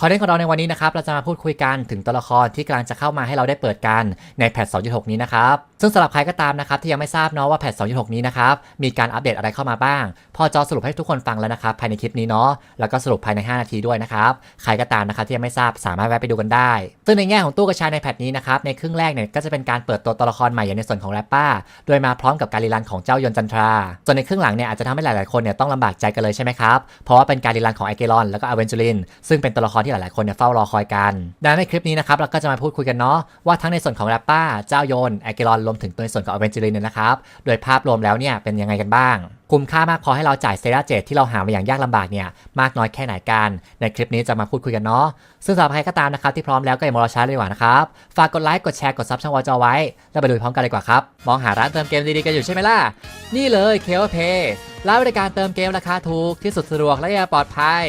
คอนเทนต์ของเราในวันนี้นะครับ เราจะมาพูดคุยกันถึงตัวละครที่กำลังจะเข้ามาให้เราได้เปิดกันในแพท 2.6 นี้นะครับ ซึ่งสำหรับใครก็ตามนะครับ ที่ยังไม่ทราบเนาะว่าแพท 2.6 นี้นะครับ มีการอัปเดตอะไรเข้ามาบ้าง พอจอสรุปให้ทุกคนฟังแล้วนะครับ ภายในคลิปนี้เนาะ แล้วก็สรุปภายใน 5 นาทีด้วยนะครับ ใครก็ตามนะครับที่ยังไม่ทราบสามารถแวะไปดูกันได้ ซึ่งในแง่ของตู้กระชายในแพทนี้นะครับ ในครึ่งแรกเนี่ยก็จะเป็นการเปิดตัวตัวละครใหม่อย่างในส่วนของแรปป้า โดยมาพร้อมกับการรีรันของเจ้ายนจันทรา ส่วนในครึ่งหลังเนี่ยอาจจะทำให้หลาย ๆ คนเนี่ยต้องลำบากใจกันเลยใช่ไหมครับเพราะว่าเป็นการรีรันของไอเกลอนแล้วก็อเวนจูรินซึ่งเป็นตัวละครที่หลายๆคนเนี่ยเฝ้ารอคอยกัน ดังนั้นในคลิปนี้นะครับเราก็จะมาพูดคุยกันเนาะว่าทั้งในส่วนของแรปป้าเจ้าโยนแอเกลอนรวมถึงตัวในส่วนของอเวนจูรินเนี่ยนะครับโดยภาพรวมแล้วเนี่ยเป็นยังไงกันบ้างคุ้มค่ามากพอให้เราจ่ายเซราเจตที่เราหามาอย่างยากลำบากเนี่ยมากน้อยแค่ไหนกัน ในคลิปนี้จะมาพูดคุยกันเนาะซึ่งสำหรับใครก็ตามนะครับที่พร้อมแล้วก็อย่ามารอช้าเลยดีกว่านะครับ ฝากกดไลค์กดแชร์กดซับช่องวอจอไว้ แล้วไปดูพร้อมกันเลยกว่าครับ มองหาร้านเติมเกมดีๆกันอยู่ใช่ไหมล่ะ นี่เลยเคลเพย์ร้านบริการเติมเกมราคาถูกที่สุดสะดวกและยังปลอดภัย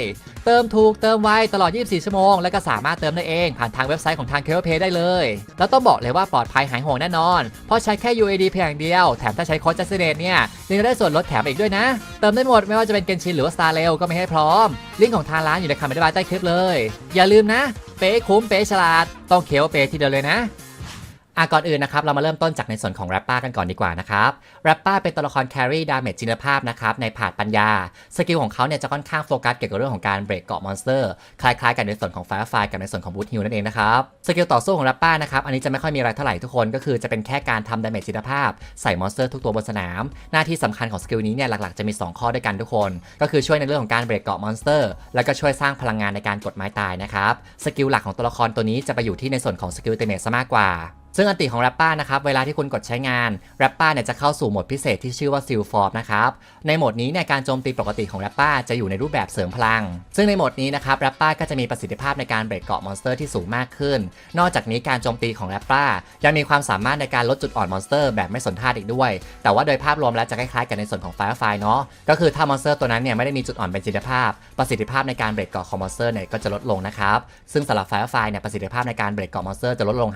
เติมถูกเติมไวตลอด 24 ชั่วโมง และก็สามารถเติมได้เองผ่านทางเว็บไซต์ของทาง k ค p a y ได้เลย แล้วต้องบอกเลยว่าปลอดภัยหายห่วงแน่นอน เพราะใช้แค่ UAD เพียงอย่างเดียว แถมถ้าใช้โค้ดจัสเนตเนี่ยยังได้ส่วนลดแถมอีกด้วยนะ เติมได้หมดไม่ว่าจะเป็นเกนชินหรือว่า Star r a i l ก็ไม่ให้พร้อม ลิงก์ของทางร้านอยู่ในคำอธิบายใต้คลิปเลย อย่าลืมนะ เป๊ะคุ้มเป๊ะฉลาด ต้องเคลเป๊ทีเดียวเลยนะ อะก่อนอื่นนะครับเรามาเริ่มต้นจากในส่วนของแรปป้ากันก่อนดีกว่านะครับแรปป้าเป็นตัวละครแครี่ดาเมจจินภาพนะครับในผาดปัญญา สกิลของเขาเนี่ยจะค่อนข้างโฟกัสเกี่ยวกับเรื่องของการเบรกเกาะมอนสเตอร์คล้ายๆ กันในส่วนของไฟร์ไฟกับในส่วนของบูทฮิลนั่นเองนะครับสกิลต่อสู้ของแรปป้านะครับอันนี้จะไม่ค่อยมีอะไรเท่าไหร่ทุกคนก็คือจะเป็นแค่การทำดาเมจจินภาพใส่มอนสเตอร์ทุกตัวบนสนาม หน้าที่สำคัญของสกิลนี้เนี่ยหลักๆจะมี 2 ข้อด้วยกันทุกคน ก็คือช่วยในเรื่องของการเบรกเกาะมอนสเตอร์แล้วก็ช่วยสร้างพลังงานในการกดไม้ตายนะครับสกิลหลักของตัวละครตัวนี้จะไปอยู่ที่ในส่วนของสกิลเตเมซะมากกว่า ซึ่งอันติของแรปป้านะครับเวลาที่คุณกดใช้งานแรปป้าเนี่ยจะเข้าสู่โหมดพิเศษที่ชื่อว่าซิลฟอร์มนะครับในโหมดนี้เนี่ยการโจมตีปกติของแรปป้าจะอยู่ในรูปแบบเสริมพลัง ซึ่งในโหมดนี้นะครับแรปป้าก็จะมีประสิทธิภาพในการเบรกเกาะมอนสเตอร์ที่สูงมากขึ้น นอกจากนี้การโจมตีของแรปป้ายังมีความสามารถในการลดจุดอ่อนมอนสเตอร์แบบไม่สนท่าอีกด้วย แต่ว่าโดยภาพรวมแล้วจะคล้ายๆกันในส่วนของไฟร์ไฟเนาะก็คือถ้ามอนสเตอร์ตัวนั้นเนี่ยไม่ได้มีจุดอ่อนเป็นจินภาพ ประสิทธิภาพในการเบรกเกาะของมอนสเตอร์เนี่ยก็จะลดลงนะครับซึ่งสำหรับไฟร์ไฟเนี่ยประสิทธิภาพในการเบรกเกาะมอนสเตอร์จะลดลง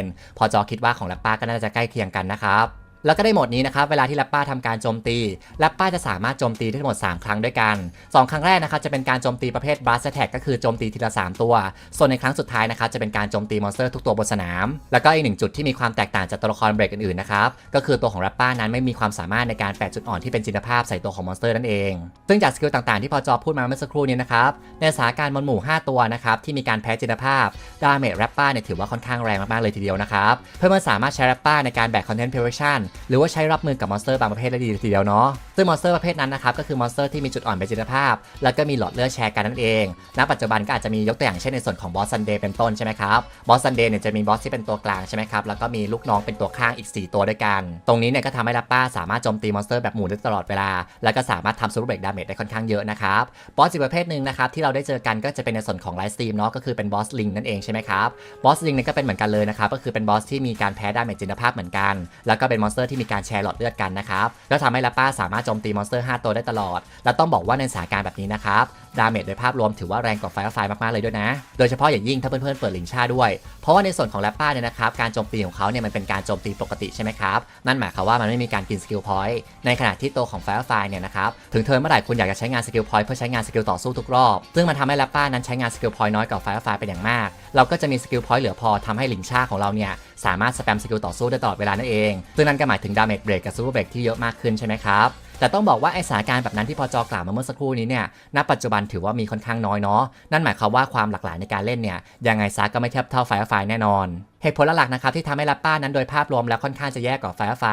50%พอจอคิดว่าของแรปป้าก็น่าจะใกล้เคียงกันนะครับ แล้วก็ได้โหมดนี้นะครับ เวลาที่แรปป้าทำการโจมตีแรปป้าจะสามารถโจมตีได้ทั้งหมด 3 ครั้งด้วยกัน 2 ครั้งแรกนะครับจะเป็นการโจมตีประเภท blast attack ก็คือโจมตีทีละ 3 ตัว ส่วนในครั้งสุดท้ายนะครับจะเป็นการโจมตีมอนสเตอร์ทุกตัวบนสนาม แล้วก็อีกหนึ่งจุดที่มีความแตกต่างจากตัวละครเบรกอื่นๆนะครับ ก็คือตัวของแรปป้านั้นไม่มีความสามารถในการแปะจุดอ่อนที่เป็นจินตภาพใส่ตัวของมอนสเตอร์นั่นเอง ซึ่งจากสกิลต่างๆที่พอจอพูดมาเมื่อสักครู่นี้นะครับในสถานการณ์มอนหมู่ 5 ตัวนะครับที่มีการแพ้จินตภาพดาเมจแรปป้าเนี่ยถือว่าค่อนข้างแรงมากๆเลยทีเดียวนะครับเพื่อมันสามารถใช้แรปป้าในการแบกคอนเทนต์เพลชั่นหรือว่าใช้รับมือกับมอนสเตอร์บางประเภทได้ดีทีเดียวเนาะซึ่งมอนสเตอร์ประเภทนั้นนะครับก็คือมอนสเตอร์ที่มีจุดอ่อนเป็นจินตภาพ แล้วก็มีหลอดเลือดแชร์กันนั่นเองณปัจจุบันก็อาจจะมียกตัวอย่างเช่นในส่วนของบอสซันเดย์เป็นต้นใช่ไหมครับบอสซันเดย์เนี่ยจะมีบอสที่เป็นตัวกลางใช่ไหมครับแล้วก็มีลูกน้องเป็นตัวข้างอีก 4 ตัวด้วยกัน ตรงนี้เนี่ยก็ทำให้ลัปป้าสามารถโจมตีมอนสเตอร์แบบหมู่ได้ตลอดเวลา แล้วก็สามารถทำซูเปอร์เบรกดาเมจได้ค่อนข้างเยอะนะครับบอสอีกประเภทหนึ่งนะครับที่เราได้เจอกันก็จะเป็นในส่วนของไลฟ์สตรีมเนาะก็คือเป็นบอสลิงนั่นเองใช่ไหมครับบอสลิงเนี่ยก็เป็นเหมือนกันเลยนะครับก็คือเป็นบอสที่มีการแพ้ดาเมจจินตภาพเหมือนกัน แล้วก็เป็นมอนสเตอร์ที่มีการแชร์หลอดเลือดกันนะครับแล้วทำให้ลาป้าสามารถโจมตีมอนสเตอร์ 5 ตัวได้ตลอด และต้องบอกว่าในสถานการณ์แบบนี้นะครับดาเมจโดยภาพรวมถือว่าแรงกว่าไฟร์ไฟมากๆเลยด้วยนะ โดยเฉพาะอย่างยิ่งถ้าเพื่อนๆเปิดลิงชาด้วย เพราะว่าในส่วนของแรปป้าเนี่ยนะครับการโจมตีของเขาเนี่ยมันเป็นการโจมตีปกติใช่ไหมครับ นั่นหมายความว่ามันไม่มีการกินสกิลพอยต์ในขณะที่ตัวของไฟร์ไฟเนี่ยนะครับถึงเทิร์นเมื่อไหร่คุณอยากจะใช้งานสกิลพอยต์เพื่อใช้งานสกิลต่อสู้ทุกรอบ ซึ่งมันทำให้แรปป้านั้นใช้งานสกิลพอยต์น้อยกว่าไฟร์ไฟเป็นอย่างมาก เราก็จะมีสกิลพอยต์เหลือพอทำให้ลิงชาของเราเนี่ยสามารถสแปมสกิลต่อสู้ได้ตลอดเวลานั่นเอง ซึ่งนั่นก็หมายถึงดาเมจเบรกกับซูเปอร์เบรกที่เยอะมากขึ้นใช่ไหมครับ แต่ต้องบอกว่าไอสถานการณ์แบบนั้นที่พอจอกล่าวมาเมื่อสักครู่นี้เนี่ยณปัจจุบันถือว่ามีค่อนข้างน้อยเนาะนั่นหมายความว่าความหลากหลายในการเล่นเนี่ยยังไงซะก็ไม่เทียบเท่าไฟร์ไฟแน่นอน เหตุผลหลักๆนะครับที่ทำให้ลัปป้านั้นโดยภาพรวมแล้วค่อนข้างจะแย่กว่าไฟร์ไฟ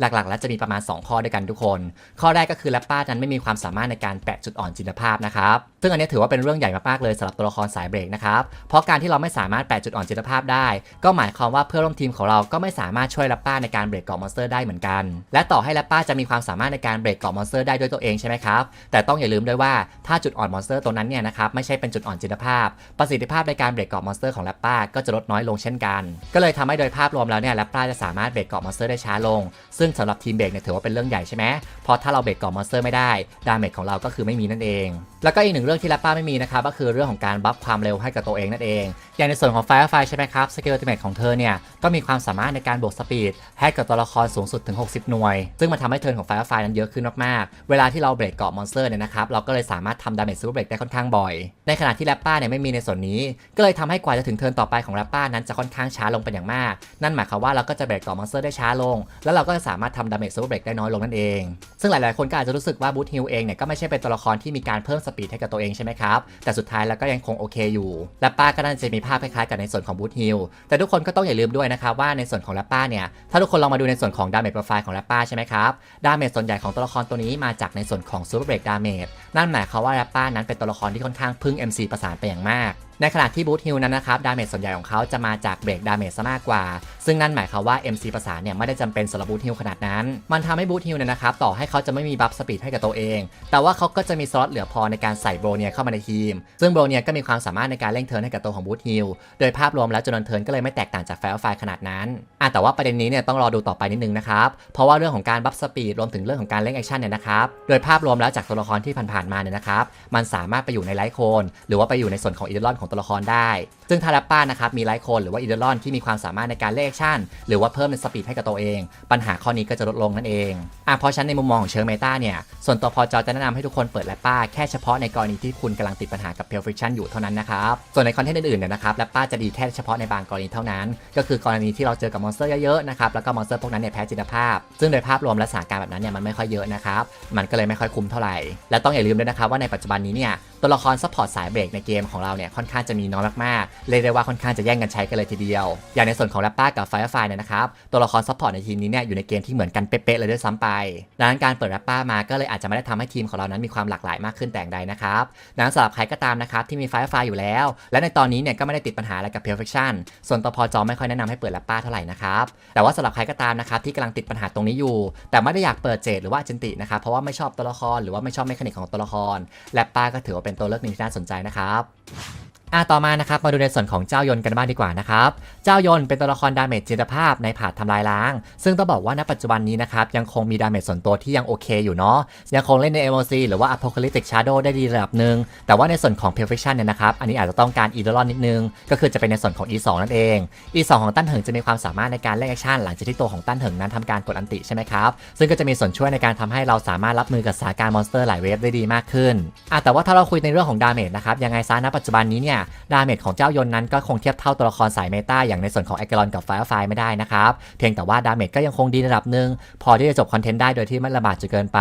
หลักๆ แล้วจะมีประมาณ 2 ข้อด้วยกันทุกคน ข้อแรกก็คือลัปป้านั้นไม่มีความสามารถในการแปะจุดอ่อนจินตภาพนะครับซึ่งอันนี้ถือว่าเป็นเรื่องใหญ่มากๆเลยสำหรับตัวละครสายเบรกนะครับเพราะการที่เราไม่สามารถแปะจุดอ่อนจินตภาพได้ ก็หมายความว่าเพื่อนร่วมทีมของเราก็ไม่สามารถช่วยลัปป้าในการเบรกเกาะมอนสเตอร์ได้เหมือนกัน และต่อให้ลัปป้าจะมีความสามารถในการเบรกเกาะมอนสเตอร์ได้ด้วยตัวเองใช่ไหมครับแต่ต้องอย่าลืมด้วยว่าถ้าจุดอ่อนมอนสเตอร์ตัวนั้นเนี่ยนะครับไม่ใช่เป็นจุดอ่อนจินตภาพ ประสิทธิภาพในการเบรกเกาะมอนสเตอร์ของลัปป้าก็จะลดน้อยลงเช่นกันก็เลยทำให้โดยภาพรวมแล้วเนี่ยแรปป้าจะสามารถเบรกเกาะมอนสเตอร์ได้ช้าลง ซึ่งสำหรับทีมเบรกเนี่ยถือว่าเป็นเรื่องใหญ่ใช่ไหมเพราะถ้าเราเบรกเกาะมอนสเตอร์ไม่ได้ดาเมจของเราก็คือไม่มีนั่นเอง แล้วก็อีกหนึ่งเรื่องที่แรปป้าไม่มีนะครับก็คือเรื่องของการบัฟความเร็วให้กับตัวเองนั่นเอง อย่างในส่วนของ Firefly ใช่ไหมครับสกิลติเมทของเธอเนี่ยก็มีความสามารถในการบวกสปีดให้กับตัวละครสูงสุดถึง 60 หน่วย ซึ่งมันทำให้เทิร์นของ Firefly นั้นเยอะขึ้นมากๆ เวลาที่เราเบรกเกาะมอนสเตอร์เนี่ยนะครับเราก็เลยสามารถทำดาเมจซูเปอร์เบรกได้ค่อนข้างบ่อย ในขณะที่แรปป้าเนี่ยไม่มีในส่วนนี้ ก็เลยทำให้กว่าจะถึงเทิร์นต่อไปของแรปป้านั้นจะค่อนข้างช้าลงเป็นอย่างมาก นั่นหมายความว่าเราก็จะเบรกเกาะมอนสเตอร์ได้ช้าลง แล้วเราก็จะสามารถทำดาเมจซูเปอร์เบรกได้น้อยลงนั่นเอง ซึ่งหลายๆ คนก็อาจจะรู้สึกว่าบูทฮิลเองเนี่ยก็ไม่ใช่เป็นตัวละครที่มีการเพิ่มสปีดให้กับตัวเองใช่ไหมครับ แต่สุดท้ายแล้วก็ยังคงโอเคอยู่แรปป้าก็น่าจะมีภาพคล้ายๆกับในส่วนของบูทฮิลแต่ทุกคนก็ต้องอย่าลืมด้วยนะครับว่าในส่วนของแรปป้าเนี่ยถ้าทุกคนลองมาดูในส่วนของดาเมจโปรไฟล์ของแรปป้าใช่ไหมครับดาเมจส่วนใหญ่ของตัวละครตัวนี้มาจากในส่วนของซูเปอร์เบรกดาเมจนั่นหมายความว่าแรปป้านั้นเป็นตัวละครที่ค่อนข้างพึ่ง MC ประสานไปอย่างมาก ในขณะที่บูทฮิลนั้นนะครับดาเมจส่วนใหญ่ของเขาจะมาจากเบรกดาเมจซะมากกว่า ซึ่งนั่นหมายความว่า MC ประสาเนี่ยไม่ได้จำเป็นสำหรับบูทฮิลขนาดนั้น มันทำให้บูทฮิลเนี่ยนะครับต่อให้เขาจะไม่มีบัฟสปีดให้กับตัวเอง แต่ว่าเขาก็จะมีสล็อตเหลือพอในการใส่โบรเนียเข้ามาในทีม ซึ่งโบรเนียก็มีความสามารถในการเร่งเทิร์นให้กับตัวของบูทฮิลโดยภาพรวมแล้วจำนวนเทิร์นก็เลยไม่แตกต่างจากไฟล์ไฟขนาดนั้นอะแต่ว่าประเด็นนี้เนี่ยต้องรอดูต่อไปนิดนึงนะครับเพราะว่าเรื่องของการบัฟสปีดรวมถึงเรื่องของการเร่งแอคชั่นเนี่ยนะครับโดยภาพรวมแล้วจากตัวละครที่ผ่านๆมาเนี่ยนะครับมันสามารถไปอยู่ในไลท์โคนหรือว่าไปอยู่ในส่วนของอีเดลอนของตัวละครได้ ซึ่งทาราป้านะครับมีไลท์โคนหรือว่าอีเดลอนที่มีความสามารถในการเล่นแอคชั่น หรือว่าเพิ่มในสปีดให้กับตัวเอง ปัญหาข้อนี้ก็จะลดลงนั่นเองอะเพราะฉะนั้นในมุมมองของเชิงเมตาเนี่ยส่วนตัวพอจอจะแนะนำให้ทุกคนเปิดแรปป้าแค่เฉพาะในกรณีที่คุณกำลังติดปัญหากับเพลฟิคชันอยู่เท่านั้นนะครับส่วนในคอนเทนต์อื่นๆเนี่ยนะครับแรปป้าจะดีแค่เฉพาะในบางกรณีเท่านั้น ก็คือกรณีที่เราเจอกับมอนสเตอร์เยอะๆนะครับแล้วก็มอนสเตอร์พวกนั้นเนี่ยแพ้จิตภาพ ซึ่งโดยภาพรวมและสถานการณ์แบบนั้นเนี่ยมันไม่ค่อยเยอะนะครับมันก็เลยไม่ค่อยคุ้มเท่าไหร่และต้องอย่าลืมด้วยนะครับว่าในปัจจุบันนี้เนี่ย ตัวละครซัพพอร์ตสายเบรกในเกมของเราเนี่ยค่อนข้างจะมีน้อยมากๆเรียกได้ว่าค่อนข้างจะแย่งกันใช้กันเลยทีเดียว อย่างในส่วนของแรปป้ากับไฟร์ไฟเนี่ยนะครับตัวละครซัพพอร์ตในทีมนี้เนี่ยอยู่ในเกมที่เหมือนกันเป๊ะๆเลยด้วยซ้ำไปดังนั้นการเปิดแรปป้ามาก็เลยอาจจะไม่ได้ทำให้ทีมของเรานั้นมีความหลากหลายมากขึ้นแต่อย่างใดนะครับดังนั้นสำหรับใครก็ตามนะครับที่มีไฟร์ไฟอยู่แล้ว และในตอนนี้เนี่ยก็ไม่ได้ติดปัญหาอะไรกับ perfection ส่วนตัวพอจอไม่ค่อยแนะนำให้เปิดแรปป้าเท่าไหร่นะครับแต่ว่าสำหรับใครก็ตามนะครับที่กำลังติดปัญหาตรงนี้อยู่ แต่ไม่ได้อยากเปิดเจดหรือว่าเจนตินะครับเพราะว่าไม่ชอบตัวละครหรือว่าไม่ชอบเมคานิกของตัวละครแรปป้าก็ถือว่าเป็นตัวเลือกหนึ่งที่น่าสนใจนะครับ อะต่อมานะครับมาดูในส่วนของเจ้ายนต์กันบ้างดีกว่านะครับเจ้ายนต์เป็นตัวละครดาเมจจิตภาพในผาดทำลายล้าง ซึ่งต้องบอกว่าณปัจจุบันนี้นะครับยังคงมีดาเมจส่วนตัวที่ยังโอเคอยู่เนาะยังคงเล่นใน MOC หรือว่า Apocalyptic Shadow ได้ดีระดับหนึ่งแต่ว่าในส่วนของ Perfection เนี่ยนะครับอันนี้อาจจะต้องการ e d o l o n นิดนึง ก็คือจะเป็นในส่วนของ E2 นั่นเอง E2 ของตั้นเหิงจะมีความสามารถในการเล่นแอคชั่นหลังจากที่ตัวของตั้นเหิงนั้นทำการกดอันติใช่ไหมครับซึ่งก็จะมีส่วนช่วยในการทำให้เราสามารถรับมือกับสถานการณ์มอนสเตอร์หลายเวฟได้ดีมากขึ้นอะแต่ว่าถ้าเราคุยในเรื่องของดาเมจนะครับยังไงซะณปัจจุบันนี้เนี่ยดาเมจของเจ้ายนต์นั้นก็คงเทียบเท่าตัวละครสายเมตาอย่างในส่วนของไอเก o n กับไฟ r e ไฟไม่ได้นะครับ เพียงแต่ว่าดาเมจก็ยังคงดีระดับหนึ่งพอที่จะจบคอนเทนต์ได้โดยที่ไม่ลำบากจนเกินไป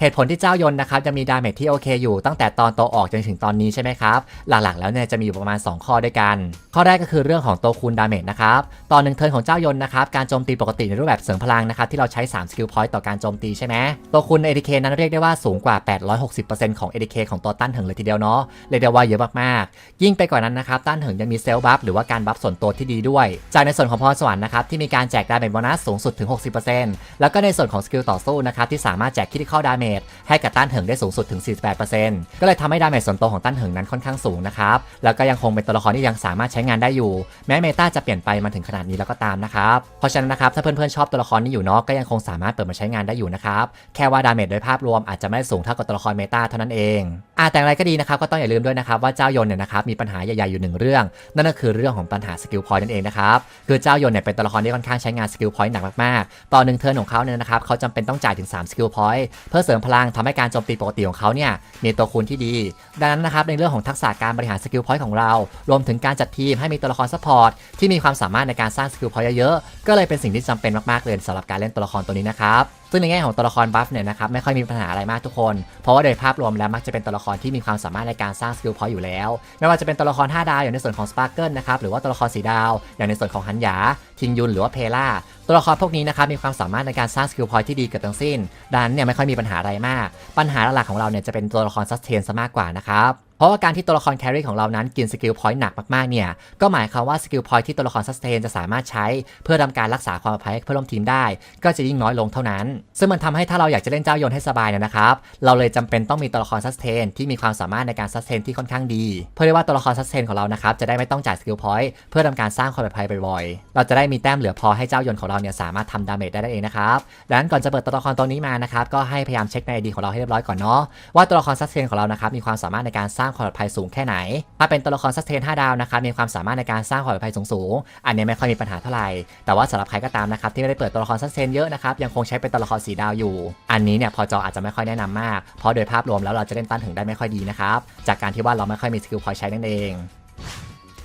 เหตุผลที่เจ้ายนนะครับจะมีดาเมจที่โอเคอยู่ตั้งแต่ตอนโตออกจนถึงตอนนี้ใช่ไหมครับหลักๆแล้วเนี่ยจะมีอยู่ประมาณ 2 ข้อด้วยกัน ข้อแรกก็คือเรื่องของตัวคูณดาเมจนะครับตอนหนึ่งเทิร์นของเจ้ายนนะครับการโจมตีปกติในรูปแบบเสริมพลังนะครับที่เราใช้3สกิลพอยต์ต่อการโจมตีใช่ไหมตัวคูณ ADK นั้นเรียกได้ว่าสูงกว่า 860%ของ ADK ของตัวตั้นเถิงเลยทีเดียวเนาะเรียกได้ว่าเยอะมากๆ ยิ่งไปกว่านั้นนะครับตั้นเถิงยังมีเซลล์บัฟหรือว่าการบัฟส่วนตัวที่ดีด้วย จากในส่วนของพรสวรรค์นะครับที่มีการแจกดาเมจโบนัสสูงสุดถึง 60%แล้วก็ในส่วนของสกิลต่อสู้นะครับที่สามารถแจกคิดเข้าดาเมจให้กับตั้นเถิงได้สูงสุดถึง 48%ก็เลยทำให้ดาเมจส่วนตัวของตั้นเถิงนั้นค่อนข้างสูงนะครับ แล้วก็ยังคงเป็นตัวละครที่ยังสามารถใช้งานได้อยู่ แม้เมตาจะเปลี่ยนไปมาถึงขนาดนี้แล้วก็ตามนะครับ เพราะฉะนั้นนะครับถ้าเพื่อนๆชอบตัวละครนี้อยู่เนาะก็ยังคงสามารถเปิดมาใช้งานได้อยู่นะครับ แค่ว่าดาเมจโดยภาพรวมอาจจะไม่ได้สูงเท่ากับตัวละครเมตาเท่านั้นเองอะแต่อย่างไรก็ดีนะครับก็ต้องอย่าลืมด้วยนะครับว่าเจ้ายนเนี่ยนะครับมีปัญหาใหญ่ๆอยู่หนึ่งเรื่อง นั่นก็คือเรื่องของปัญหาสกิลพอยต์นั่นเองนะครับคือเจ้ายนเนี่ยเป็นตัวละครที่ค่อนข้างใช้งานสกิลพอยต์หนักมากๆตอหนึ่งเทิร์นของเขาเนี่ยนะครับเขาจำเป็นต้องจ่ายถึง3สกิลพอยต์เพื่อเสริมพลังทำให้การโจมตีปกติของเขาเนี่ยมีตัวคูณที่ดี ดังนั้นนะครับในเรื่องของทักษะการบริหารสกิลพอยต์ของเรา รวมถึงการจัดทีมให้มีตัวละครซัพพอร์ตที่มีความสามารถในการสร้างสกิลพอยต์เยอะๆก็เลยเป็นสิ่งที่จำเป็นมากๆเลยสำหรับการเล่นตัวละครตัวนี้นะครับซึ่งในแง่ของตัวละครบัฟเนี่ยนะครับไม่ค่อยมีปัญหาอะไรมากทุกคน เพราะว่าโดยภาพรวมแล้วมักจะเป็นตัวละครที่มีความสามารถในการสร้างสกิลพอยต์อยู่แล้ว ไม่ว่าจะเป็นตัวละคร 5 ดาวอย่างในส่วนของสปาร์เกิลนะครับหรือว่าตัวละครสีดาว อย่างในส่วนของฮันหยาทิงยุนหรือว่าเพล่าตัวละครพวกนี้นะครับมีความสามารถในการสร้างสกิลพอยต์ที่ดีเกือบทั้งสิ้นดังนั้นเนี่ยไม่ค่อยมีปัญหาอะไรมาก ปัญหาหลักของเราเนี่ยจะเป็นตัวละครซัสเทนซะมากกว่านะครับ เพราะว่าการที่ตัวละครแครี่ของเรานั้นกินสกิลพอยต์หนักมากๆเนี่ยก็หมายความว่าสกิลพอยต์ที่ตัวละครซัสเทนจะสามารถใช้ เพื่อทำการรักษาความปลอดภัยเพื่อร่วมทีมได้ ก็จะยิ่งน้อยลงเท่านั้น ซึ่งมันทำให้ถ้าเราอยากจะเล่นเจ้ายนให้สบายเนี่ยนะครับเราเลยจำเป็นต้องมีตัวละครซัสเทนที่มีความสามารถในการซัสเทนที่ค่อนข้างดี เพื่อที่ว่าตัวละครซัสเทนของเรานะครับจะได้ไม่ต้องจ่ายสกิลพอยต์เพื่อทำการสร้างความปลอดภัยบ่อยๆเราจะได้มีแต้มเหลือพอให้เจ้ายนของเราเนี่ยสามารถทำดาเมจได้นั่นเองนะครับดังนั้นก่อนจะเปิดตัวละครตัวนี้มานะครับก็ให้พยายามเช็คในไอดีของเราให้เรียบร้อยก่อนเนาะว่าตัวละครซัสเทนของเรานะครับมีความสามารถในการสร้างางความปลอดภัยสูงแค่ไหน ถ้าเป็นตัวละครซัสเทน5ดาวนะครับมีความสามารถในการสร้างความปลอดภัยสูงๆ อันนี้ไม่ค่อยมีปัญหาเท่าไหร่ แต่ว่าสำหรับใครก็ตามนะครับที่ไม่ได้เปิดตัวละครซัสเทนเยอะนะครับยังคงใช้เป็นตัวละครสีดาวอยู่ อันนี้เนี่ยพอจออาจจะไม่ค่อยแนะนำมาก เพราะโดยภาพรวมแล้วเราจะเล่นต้านถึงได้ไม่ค่อยดีนะครับจากการที่ว่าเราไม่ค่อยมีสกิลพอยใช้นั่นเอง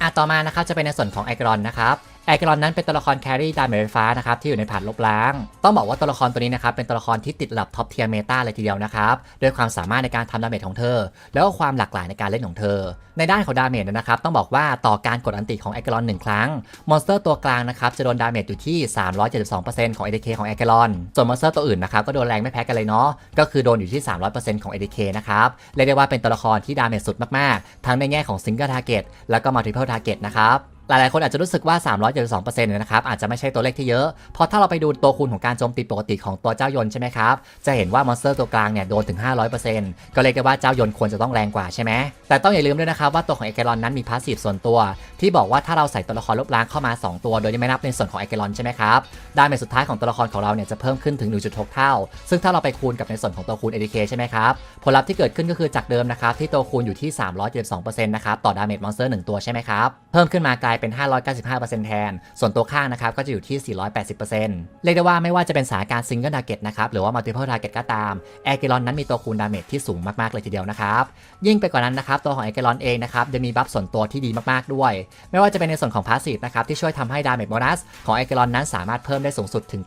อะต่อมานะครับจะเป็นในส่วนของไอกรอนนะครับ ไอกรอนนั้นเป็นตัวละครแครี่ดาเมจไฟฟ้านะครับที่อยู่ในผ่านลบล้าง ต้องบอกว่าตัวละครตัวนี้นะครับเป็นตัวละครที่ติดระดับท็อปเทียร์เมตาเลยทีเดียวนะครับด้วยความสามารถในการทำดาเมจของเธอ แล้วก็ความหลากหลายในการเล่นของเธอ ในด้านของดาเมจนะครับต้องบอกว่าต่อการกดอันติของไอกรอนหนึ่งครั้งมอนสเตอร์ตัวกลางนะครับจะโดนดาเมจอยู่ที่ 372%ของ ADK ของไอกรอนส่วนมอนสเตอร์ตัวอื่นนะครับก็โดนแรงไม่แพ้กันเลยเนาะก็คือโดนอยู่ที่ 300%ของ ADK นะครับเรียกได้ว่าเป็นตัวละครที่ดาเมจสุดมากๆ ทั้งในแง่ของ Single Target แล้วก็ Multiple Target นะครับ หลายๆ คนอาจจะรู้สึกว่า 372%เนี่ยนะครับ อาจจะไม่ใช่ตัวเลขที่เยอะ เพราะถ้าเราไปดูตัวคูณของการโจมตีปกติของตัวเจ้ายนใช่ไหมครับ จะเห็นว่ามอนสเตอร์ตัวกลางเนี่ยโดนถึง 500%ก็เรียกได้ว่าเจ้ายนควรจะต้องแรงกว่าใช่ไหม แต่ต้องอย่าลืมด้วยนะครับว่าตัวของเอเกรอนนั้นมีพาสซีฟส่วนตัว ที่บอกว่าถ้าเราใส่ตัวละครลบล้างเข้ามา 2 ตัวโดยที่ไม่นับในส่วนของเอเกรอนใช่ไหมครับ ดาเมจสุดท้ายของตัวละครของเราเนี่ยจะเพิ่มขึ้นถึง 1.6 เท่า ซึ่งถ้าเราไปคูณกับในส่วนของตัวคูณ ADK ใช่ไหมครับ ผลลัพธ์ที่เกิดขึ้นก็คือจากเดิมนะครับที่ตัวคูณอยู่ที่ 372%นะครับต่อดาเมจมอนสเตอร์1ตัวใช่ไหมครับเพิ่มขึ้นมากลายเป็น 595%แทน ส่วนตัวข้างนะครับก็จะอยู่ที่ 480%เรียกได้ว่าไม่ว่าจะเป็นสาการซิงเกิลทาร์เก็ตนะครับหรือว่ามัลติเพลทาร์เก็ตก็ตามแอเกรอนนั้นมีตัวคูณดาเมจที่สูงมากๆเลยทีเดียวนะครับยิ่งไปกว่านั้นนะครับตัวของแอเกรอนเองนะครับจะมีบัฟส่วนตัวที่ดีมากๆด้วย ไม่ว่าจะเป็นในส่วนของพาสซีฟนะครับที่ช่วยทำให้ดาเมจโบนัสของแอเกรอนนั้นสามารถเพิ่มได้สูงสุดถึง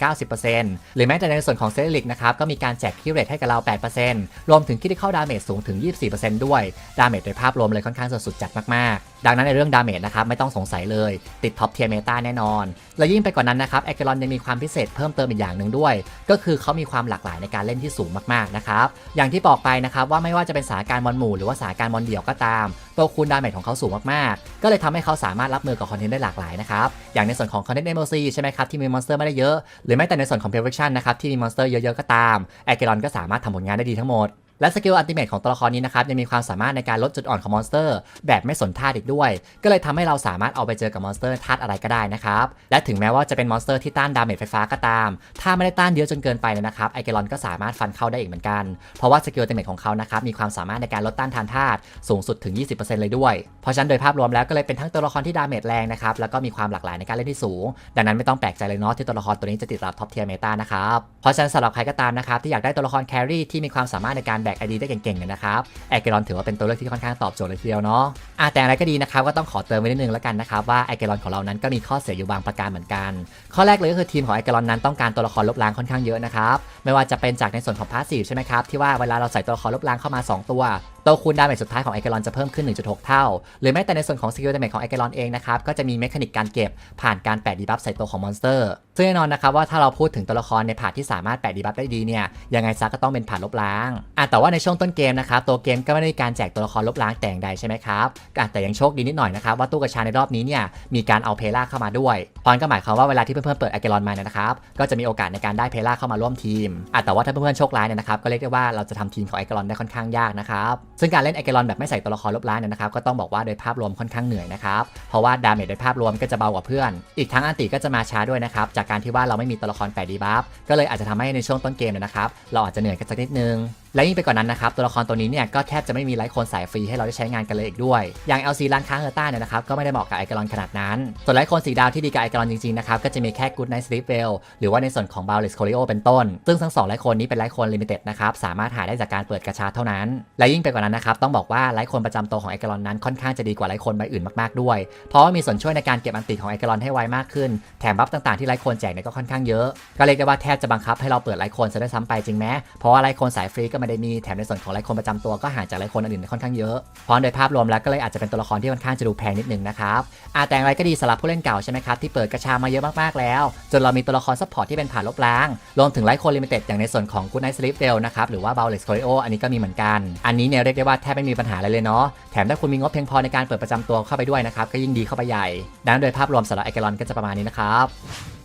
90%หรือแม้แต่ในส่วนของเซลิกนะครับก็มีการแจกคิวเรทให้กับเรา 8%รวมถึงคิดที่เข้าดาเมจสูงถึง 24%ด้วยดาเมจโดยภาพรวมเลยค่อนข้างสุดๆจัดมากๆ ดังนั้นในเรื่องดาเมจนะครับไม่ต้องสงสัยเลย ติดท็อปเทียร์เมตาแน่นอน และยิ่งไปกว่านั้นนะครับแอคเกรอนยังมีความพิเศษเพิ่มเติมอีกอย่างหนึ่งด้วย ก็คือเขามีความหลากหลายในการเล่นที่สูงมากๆนะครับอย่างที่บอกไปนะครับว่าไม่ว่าจะเป็นสาการณ์มอนหมู่หรือว่าสาการณ์มอนเดี่ยวก็ตาม ตัวคูณดาเมจของเขาสูงมากๆ ก็เลยทำให้เขาสามารถรับมือกับคอนเทนต์ได้หลากหลายนะครับอย่างในส่วนของคอนเทนต์ MLC ใช่ไหมครับที่มีมอนสเตอร์ไม่ได้เยอะหรือแม้แต่ในส่วนของ Perfection นะครับที่มีมอนสเตอร์เยอะๆก็ตามแอคเกรอนก็สามารถทำผลงานได้ดีทั้งหมด และสกิลอัลติเมทของตัวละครนี้นะครับยังมีความสามารถในการลดจุดอ่อนของมอนสเตอร์ แบบไม่สนธาตุอีกด้วย ก็เลยทำให้เราสามารถเอาไปเจอกับมอนสเตอร์ธาตุอะไรก็ได้นะครับและถึงแม้ว่าจะเป็นมอนสเตอร์ที่ต้านดาเมจไฟฟ้าก็ตาม ถ้าไม่ได้ต้านเยอะจนเกินไปนะครับไอเกรอนก็สามารถฟันเข้าได้อีกเหมือนกัน เพราะว่าสกิลอัลติเมทของเขานะครับมีความสามารถในการลดต้านทานธาตุสูงสุดถึง 20%เลยด้วย เพราะฉะนั้นโดยภาพรวมแล้วก็เลยเป็นทั้งตัวละครที่ดาเมจแรงนะครับแล้วก็มีความหลากหลายในการเล่นที่สูง ดังนั้นไม่ต้องแปลกใจเลยเนาะที่ตัวละครตัวนี้จะติดระดับท็อปเทียร์เมตานะครับเพราะฉะนั้นสำหรับใครก็ตามนะครับที่อยากได้ตัวละครแครี่ที่มีความสามารถในการแบกไอดีได้เก่งๆเนี่ยนะครับแอเกรอนถือว่าเป็นตัวเลือกที่ค่อนข้างตอบโจทย์เลยทีเดียวเนาะอะแต่อะไรก็ดีนะครับก็ต้องขอเติมไว้นิดนึงแล้วกันนะครับว่าไอเกรอนของเรานั้นก็มีข้อเสียอยู่บางประการเหมือนกัน ข้อแรกเลยก็คือทีมของไอเกรอนนั้นต้องการตัวละครลบล้างค่อนข้างเยอะนะครับไม่ว่าจะเป็นจากในส่วนของพาสซีฟใช่ไหมครับที่ว่าเวลาเราใส่ตัวละครลบล้างเข้ามา 2 ตัวตัวคูณดาเมจสุดท้ายของไอเกรอนจะเพิ่มขึ้น 1.6 เท่า หรือแม้แต่ในส่วนของสกิลดาเมจของไอเกรอนเองนะครับ ก็จะมีเมคานิกการเก็บผ่านการแปะดีบัฟใส่ตัวของมอนสเตอร์ ซึ่งแน่นอนนะครับว่าถ้าเราพูดถึงตัวละครในผ่าที่สามารถแปะดีบัฟได้ดีเนี่ยยังไงซะก็ต้องเป็นผ่าลบล้างอะแต่ว่าในช่วงต้นเกมนะครับตัวเกมก็ไม่ได้มีการแจกตัวละครลบล้างแต่งใดใช่ไหมครับอะแต่ยังโชคดีนิดหน่อยนะครับว่าตู้กระชาในรอบนี้เนี่ยมีการเอาเพล่าเข้ามาด้วยพอนก็หมายความว่าเวลาที่เพื่อนๆเปิดไอเกรอนมาเนี่ยนะครับก็จะมีโอกาสในการได้เพล่าเข้ามาร่วมทีมอะแต่ว่าถ้าเพื่อนๆโชคร้ายเนี่ยนะครับก็เรียกได้ว่าเราจะทำทีมของไอเกรอนได้ค่อนข้างยากนะครับซึ่งการเล่นไอเกรอนแบบไม่ใส่ตัวละครลบล้างเนี่ยนะครับก็ต้องบอกว่าโดยภาพรวมค่อนข้างเหนื่อยนะครับเพราะว่าดาเมจโดยภาพรวมก็จะเบากว่าเพื่อน อีกทั้งอันติก็จะมาช้าด้วยนะครับจากการที่ว่าเราไม่มีตัวละครแปดดีบัฟก็เลยอาจจะทำให้ในช่วงต้นเกมเนี่ยนะครับเราอาจจะเหนื่อยกันสักนิดนึง และยิ่งไปกว่านนั้นนะครับตัวละครตัวนี้เนี่ยก็แทบจะไม่มีไลฟ์คนสายฟรีให้เราได้ใช้งานกันเลยอีกด้วย อย่าง LC ร้านค้าเฮอร์ต้าเนี่ยนะครับก็ไม่ได้เหมาะกับไอเกรอนขนาดนั้น ส่วนไลฟ์คนสีดาวที่ดีกับไอเกรอนจริงๆนะครับก็จะมีแค่ Good Night Sleep Well หรือว่าในส่วนของ b a l l e s c o r i o เป็นต้น ซึ่งทั้งสองไลฟ์คนนี้เป็นไลฟ์คนลิมิเต็ดนะครับสามารถหาได้จากการเปิดกระชาเท่านั้น และยิ่งไปกว่านั้นนะครับต้องบอกว่าไลฟ์คนประจำตัวของไอเกรอนนั้นค่อนข้างจะดีกว่าไลฟ์คนใบอื่นมากๆด้วย เพราะว่ามีส่วนช่วยในการเก็บอันติของไอเกรอนให้ไวมากขึ้นแถมบัฟต่างๆที่ไลฟ์คนแจกเนี่ยก็ค่อนข้างเยอะก็เรียกได้ว่าแทบจะบังคับให้เราเปิดไลฟ์คนซะด้วยซ้ำไปจริงไหมเพราะว่าไลฟ์คนสายฟรีก็ไม่ไม่ได้มีแถมในส่วนของไลคนประจำตัวก็ห่างจากไลคนอื่นค่อนข้างเยอะเพราะโดยภาพรวมแล้วก็เลยอาจจะเป็นตัวละครที่ค่อนข้างจะดูแพงนิดนึงนะครับอาแต่อย่างไรก็ดีสำหรับผู้เล่นเก่าใช่ไหมครับที่เปิดกระชามาเยอะมากๆแล้ว จนเรามีตัวละครซัพพอร์ตที่เป็นผ่านลบล้าง รวมถึงไลคนลิมิเต็ดอย่างในส่วนของ Good Night Sleep Dale นะครับหรือว่า b a u l e x c o r i o อันนี้ก็มีเหมือนกัน อันนี้เนี่ยเรียกได้ว่าแทบไม่มีปัญหาอะไรเลยเนาะแถมถ้าคุณมีงบเพียงพอในการเปิดประจำตัวเข้าไปด้วยนะครับก็ยิ่งดีเข้าไปใหญ่ ดังนั้นโดยภาพรวมสำหรับไอเกลอนก็จะประมาณนี้นะครับ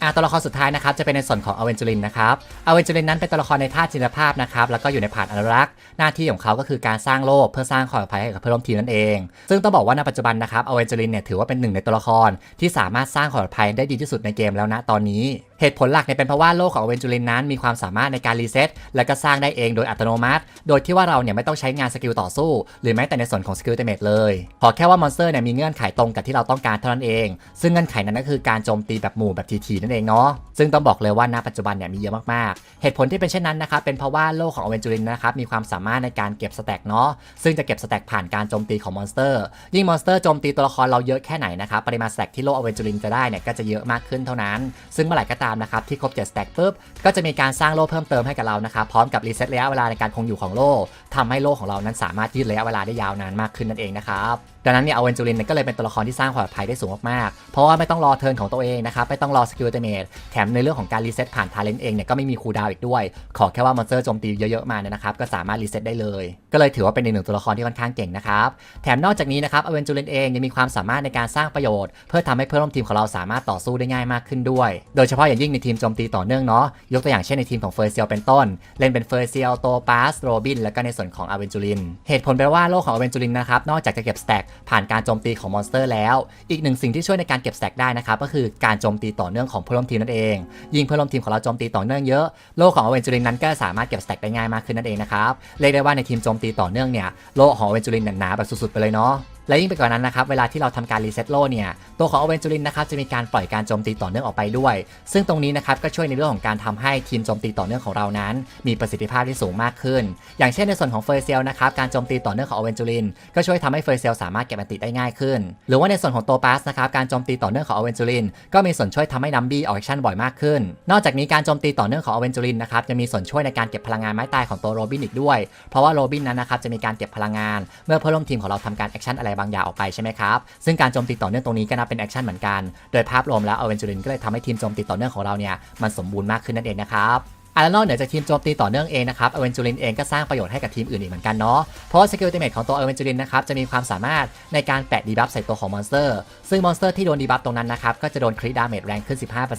อะตัวละครสุดท้ายนะครับจะเป็นในส่วนของอเวนจูรินนะครับอเวนจูรินนั้นเป็นตัวละครในธาตุจินตภาพนะครับแล้วก็อยู่ในผ่านอนุรักษ์ หน้าที่ของเขาก็คือการสร้างโลกเพื่อสร้างความปลอดภัยให้กับเพื่อนร่วมทีมนั่นเอง ซึ่งต้องบอกว่าในปัจจุบันนะครับอเวนเจอรินเนี่ยถือว่าเป็นหนึ่งในตัวละครที่สามารถสร้างความปลอดภัยได้ดีที่สุดในเกมแล้วนะตอนนี้ เหตุผลหลักเนี่ยเป็นเพราะว่าโลกของอเวนจูรินนั้นมีความสามารถในการรีเซ็ตและก็สร้างได้เองโดยอัตโนมัติ โดยที่ว่าเราเนี่ยไม่ต้องใช้งานสกิลต่อสู้ หรือแม้แต่ในส่วนของสกิลเตเมทเลย ขอแค่ว่ามอนสเตอร์เนี่ยมีเงื่อนไขตรงกับที่เราต้องการเท่านั้นเอง ซึ่งเงื่อนไขนั้นก็คือการโจมตีแบบหมู่แบบทีๆนั่นเองเนาะ ซึ่งต้องบอกเลยว่าณปัจจุบันเนี่ยมีเยอะมากๆ เหตุผลที่เป็นเช่นนั้นนะครับเป็นเพราะว่าโลกของอเวนจูรินนะครับมีความสามารถในการเก็บสแต็กเนาะ ซึ่งจะเก็บสแต็กผ่านการโจมตีของมอนสเตอร์ยิ่งมอนสเตอร์โจมตีตัวละครเราเยอะแค่ไหนนะครับปริมาณสแต็กที่โลกอเวนจูรินจะได้เนี่ยก็จะเยอะมากขึ้นเท่านั้น ซึ่งเมื่อไหร่ก็ตามนะครับที่ครบ7สแต็กปุ๊บก็จะมีการสร้างโลเพิ่มเติมให้กับเรานะครับพร้อมกับรีเซ็ตระยะเวลาในการคงอยู่ของโลทำให้โลของเรานั้นสามารถยืดระยะเวลาได้ยาวนานมากขึ้นนั่นเองนะครับดังนั้นเนี่ยอเวนจูรินก็เลยเป็นตัวละครที่สร้างความปลอดภัยได้สูงมากๆ เพราะว่าไม่ต้องรอเทิร์นของตัวเองนะครับ ไม่ต้องรอสกิลเตเมทแถมในเรื่องของการรีเซ็ตผ่านทาเลนต์เองเนี่ยก็ไม่มีคูลดาวอีกด้วย ขอแค่ว่ามอนสเตอร์โจมตีเยอะๆมาเนี่ยนะครับก็สามารถรีเซ็ตได้เลย ก็เลยถือว่าเป็นอีกหนึ่งตัวละครที่ค่อนข้างเก่งนะครับ แถมนอกจากนี้นะครับอเวนจูรินเองยังมีความสามารถในการสร้างประโยชน์ เพื่อทำให้เพื่อนร่วมทีมของเราสามารถต่อสู้ได้ง่ายมากขึ้นด้วย โดยเฉพาะอย่างยิ่งในทีมโจมตีต่อเนื่องเนาะยกตัวอย่างเช่นในทีมของเฟอร์เซียลเป็นต้น เล่นเป็นเฟอร์เซียลโตปาสโรบินแล้วก็ในส่วนของอเวนจูรินเหตุผลเป็นว่าโลกของอเวนจูรินนะครับนอกจากจะเก็บสแต็กผ่านการโจมตีของมอนสเตอร์แล้ว อีกหนึ่งสิ่งที่ช่วยในการเก็บแสกได้นะครับก็คือการโจมตีต่อเนื่องของเพื่อนร่วมทีมนั่นเองยิ่งเพื่อนร่วมทีมของเราโจมตีต่อเนื่องเยอะโลกของอเวนจูรินนั้นก็สามารถเก็บแสกได้ง่ายมากขึ้นนั่นเองนะครับเรียกได้ว่าในทีมโจมตีต่อเนื่องเนี่ยโลกของอเวนจูรินหนาแบบสุดๆไปเลยเนาะ และยิ่งไปกว่านั้นนะครับเวลาที่เราทำการรีเซ็ตโลเนี่ยตัวของอเวนจูรินนะครับจะมีการปล่อยการโจมตีต่อเนื่องออกไปด้วย ซึ่งตรงนี้นะครับก็ช่วยในเรื่องของการทำให้ทีมโจมตีต่อเนื่องของเรานั้น มีประสิทธิภาพที่สูงมากขึ้น อย่างเช่นในส่วนของเฟอร์เซลนะครับการโจมตีต่อเนื่องของอเวนจูรินก็ช่วยทำให้เฟอร์เซลสามารถเก็บอันติได้ง่ายขึ้น หรือว่าในส่วนของโตปาสนะครับการโจมตีต่อเนื่องของอเวนจูรินก็มีส่วนช่วยทำให้นัมบี้ออกแอคชั่นบ่อยมากขึ้น นอกจากนี้การโจมตีต่อเนื่องของอเวนจูรินนะครับจะมีส่วนช่วยในการเก็บพลังงานไม้ตายของตัวโรบินอีกด้วย เพราะว่าโรบินนั้นนะครับจะมีการเก็บพลังงานเมื่อเพื่อนร่วมทีมของเราทำการแอคชั่นอะไรบางอย่างออกไปใช่ไหมครับ ซึ่งการโจมตีต่อเนื่องตรงนี้ก็นับเป็นแอคชั่นเหมือนกัน โดยภาพรวมแล้วอเวนจูรินก็เลยทำให้ทีมโจมตีต่อเนื่องของเราเนี่ยมันสมบูรณ์มากขึ้นนั่นเองนะครับ อะแล้วนอกเหนือจากทีมโจมตีต่อเนื่องเองนะครับอเวนจูรินเองก็สร้างประโยชน์ให้กับทีมอื่นอีกเหมือนกันเนาะ เพราะสกิลเตเมทของตัวอเวนจูรินนะครับจะมีความสามารถในการแปะดีบัฟใส่ตัวของมอนสเตอร์ ซึ่งมอนสเตอร์ที่โดนดีบัฟตรงนั้นนะครับก็จะโดนคริดาเมจแรงขึ้น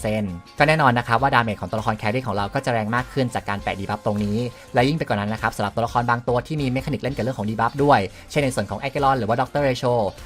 15%ก็แน่นอนนะครับว่าดาเมจของตัวละครแครี่ของเราก็จะแรงมากขึ้นจากการแปะดีบัฟตรงนี้ และยิ่งไปกว่านั้นนะครับสำหรับตัวละครบางตัวที่มีเมคานิกเล่นกับเรื่องของดีบัฟด้วย เช่นในส่วนของแอคเกลอนหรือว่าด็อกเตอร์เรโช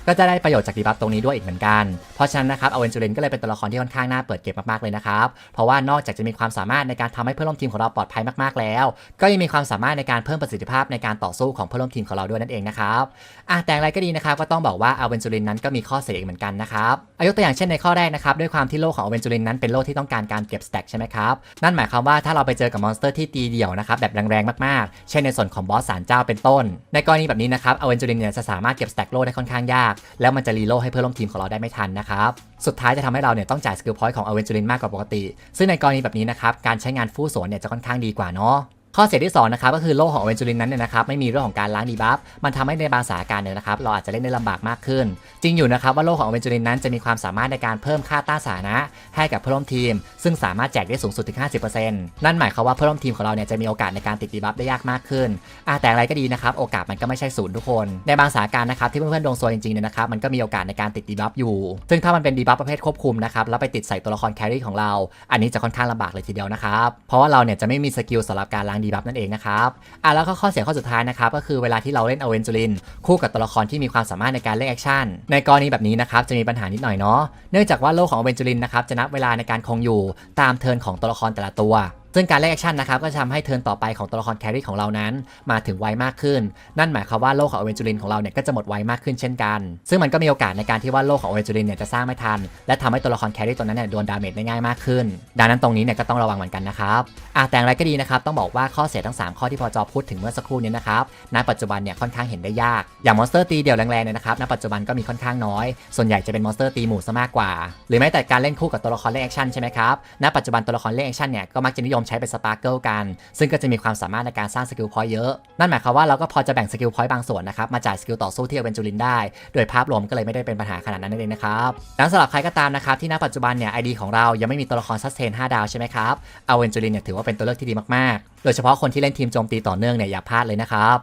ก็จะได้ประโยชน์จากดีบัฟตรงนี้ด้วยอีกเหมือนกัน เพราะฉะนั้นนะครับอเวนจูรินก็เลยเป็นตัวละครที่ค่อนข้างน่าเปิดเก็บมากๆเลยนะครับเพราะว่านอกจากจะมีความสามารถในการทำให้เพื่อนร่วมทีมของเราปลอดภัยมากๆแล้ว ก็ยังมีความสามารถในการเพิ่มประสิทธิภาพในการต่อสู้ของเพื่อนร่วมทีมของเราด้วยนั่นเองนะครับอะแต่อย่างไรก็ดีนะครับก็ต้องบอกว่าอเวนจูรินนั้นก็มีข้อเสียอีกเหมือนกันนะครับอายุตัวอย่างเช่นในข้อแรกนะครับด้วยความที่โลกของอเวนจูรินนั้นเป็นโลกที่ต้องการการเก็บสแต็กใช่ไหมครับนั่นหมายความว่าถ้าเราไปเจอกับมอนสเตอร์ที่ตีเดี่ยวนะครับแบบแรงๆมากๆ เช่นในส่วนของบอสสารเจ้าเป็นต้น ในกรณีแบบนี้นะครับอเวนจูรินเนี่ยจะสามารถเก็บสแต็กโลได้ค่อนข้างยาก แล้วมันจะรีโลให้เพื่อนร่วมทีมของเราได้ไม่ทันนะครับ สุดท้ายจะทำให้เราเนี่ยต้องจ่ายสกิลพอยต์ของอเวนจูรินมากกว่าปกติ ซึ่งในกรณีแบบนี้นะครับ การใช้งานฟู่สวนเนี่ยจะค่อนข้างดีกว่าเนาะ ข้อเสียที่2นะครับก็คือโลกของอเวนจูรินนั้นเนี่ยนะครับไม่มีเรื่องของการล้างดีบัฟมันทำให้ในบางสถานการณ์เนี่ยนะครับเราอาจจะเล่นได้ลำบากมากขึ้น จริงอยู่นะครับว่าโลกของอเวนจูรินนั้นจะมีความสามารถในการเพิ่มค่าต้านสาธารณะให้กับเพื่อนร่วมทีม ซึ่งสามารถแจกได้สูงสุดถึง 50%นั่นหมายความว่าเพื่อนร่วมทีมของเราเนี่ยจะมีโอกาสในการติดดีบัฟได้ยากมากขึ้นอะแต่อะไรก็ดีนะครับโอกาสมันก็ไม่ใช่ศูนย์ทุกคน ในบางสถานการณ์นะครับที่เพื่อนๆดวงซวยจริงๆเนี่ยนะครับมันก็มีโอกาสในการติดดีบัฟอยู่ ซึ่งถ้ามันเป็นดีบัฟประเภทควบคุมนะครับแล้วไปติดใส่ตัวละครแครี่ของเรา อันนี้จะค่อนข้างลำบากเลยทีเดียวนะครับเพราะว่าเราเนี่ยจะไม่มีสกิลสำหรับการล้างดีบัฟนั่นเองนะครับอะแล้วก็ข้อเสียข้อสุดท้ายนะครับก็คือเวลาที่เราเล่นอเวนจูรินคู่กับตัวละครที่มีความสามารถในการเล่นแอคชั่นในกรณีแบบนี้นะครับจะมีปัญหานิดหน่อยเนาะเนื่องจากว่าโลกของอเวนจูรินนะครับจะนับเวลาในการคงอยู่ตามเทิร์นของตัวละครแต่ละตัว ซึ่งการเล่นแอคชั่นนะครับก็จะทำให้เทิร์นต่อไปของตัวละครแครี่ของเรานั้น มาถึงไวมากขึ้น นั่นหมายความว่าโลกของอเวนจูรินของเราเนี่ยก็จะหมดไวมากขึ้นเช่นกัน ซึ่งมันก็มีโอกาสในการที่ว่าโลกของอเวนจูรินเนี่ยจะสร้างไม่ทัน และทำให้ตัวละครแครี่ตัวนั้นเนี่ยโดนดาเมจได้ง่ายมากขึ้น ดังนั้นตรงนี้เนี่ยก็ต้องระวังเหมือนกันนะครับอะแต่อย่างไรก็ดีนะครับต้องบอกว่าข้อเสียทั้ง 3 ข้อที่พอจอพูดถึงเมื่อสักครู่นี้นะครับณปัจจุบันเนี่ยค่อนข้างเห็นได้ยาก อย่างมอนสเตอร์ตีเดี่ยวแรงๆเนี่ยนะครับณปัจจุบันก็มีค่อนข้างน้อย ส่วนใหญ่จะเป็นมอนสเตอร์ตีหมู่ซะมากกว่า หรือแม้แต่การเล่นคู่กับตัวละครเล่นแอคชั่นใช่ไหมครับณปัจจุบันตัวละครเล่นแอคชั่นเนี่ยก็มักจะนิยมใช้เป็นสปาร์เกิลกัน ซึ่งก็จะมีความสามารถในการสร้างสกิลพอยต์เยอะ นั่นหมายความว่าเราก็พอจะแบ่งสกิลพอยต์บางส่วนนะครับมาจ่ายสกิลต่อสู้ที่เอเวนจูลินได้ โดยภาพรวมก็เลยไม่ได้เป็นปัญหาขนาดนั้นนั่นเองนะครับแล้วสำหรับใครก็ตามนะครับที่ณปัจจุบันเนี่ยไอดีของเรายังไม่มีตัวละครซัสเทน5ดาวใช่ไหมครับเอเวนจูลินเนี่ยถือว่าเป็นตัวเลือกที่ดีมากๆ โดยเฉพาะคนที่เล่นทีมโจมตีต่อเนื่องเนี่ยอย่าพลาดเลยนะครับ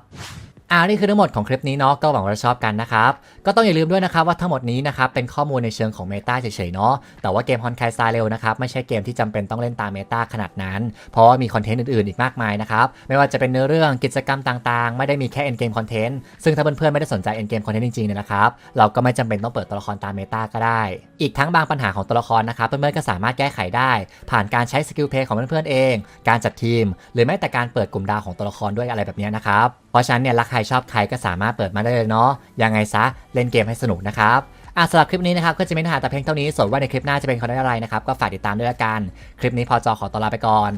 อ่านี่คือทั้งหมดของคลิปนี้เนาะก็หวังว่าจะชอบกันนะครับ ก็ต้องอย่าลืมด้วยนะครับว่าทั้งหมดนี้นะครับเป็นข้อมูลในเชิงของเมตาเฉยๆเนาะแต่ว่าเกมฮอนไคสไตล์เร็วนะครับไม่ใช่เกมที่จำเป็นต้องเล่นตามเมตาขนาดนั้น เพราะว่ามีคอนเทนต์อื่นๆอีกมากมายนะครับไม่ว่าจะเป็นเนื้อเรื่องกิจกรรมต่างๆ ไม่ได้มีแค่เอ็นเกมคอนเทนต์ซึ่งถ้าเพื่อนๆไม่ได้สนใจเอ็นเกมคอนเทนต์จริงๆเนี่ยนะครับเราก็ไม่จำเป็นต้องเปิดตัวละครตามเมตาก็ได้ อีกทั้งบางปัญหาของตัวละครนะครับเพื่อนๆก็สามารถแก้ไขได้ ผ่านการใช้สกิลเพย์ของเพื่อนๆเอง การจัดทีม หรือแม้แต่การเปิดกลุ่มดาวของตัวละครด้วยอะไรแบบนี้นะครับ เพราะฉะนั้นเนี่ยรักใครชอบใครก็สามารถเปิดมาได้เลยเนาะยังไงซะเล่นเกมให้สนุกนะครับอะสำหรับคลิปนี้นะครับก็จะมีเนื้อหาแต่เพียงเท่านี้ส่วนว่าในคลิปหน้าจะเป็นคอนเทนต์อะไรนะครับก็ฝากติดตามด้วยละกัน คลิปนี้พอจอขอตัวลาไปก่อน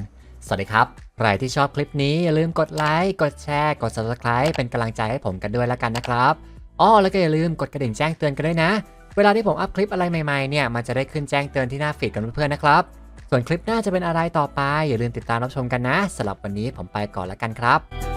สวัสดีครับ ใครที่ชอบคลิปนี้อย่าลืมกดไลค์กดแชร์กด subscribe เป็นกำลังใจให้ผมกันด้วยละกันนะครับอ้อแล้วก็อย่าลืมกดกระดิ่งแจ้งเตือนกันด้วยนะ เวลาที่ผมอัพคลิปอะไรใหม่ๆเนี่ยมันจะได้ขึ้นแจ้งเตือนที่หน้าฟีดกันเพื่อนๆนะครับ ส่วนคลิปหน้าจะเป็นอะไรต่อไป อย่าลืมติดตามรับชมกันนะสำหรับวันนี้ผมไปก่อนแล้วกันครับ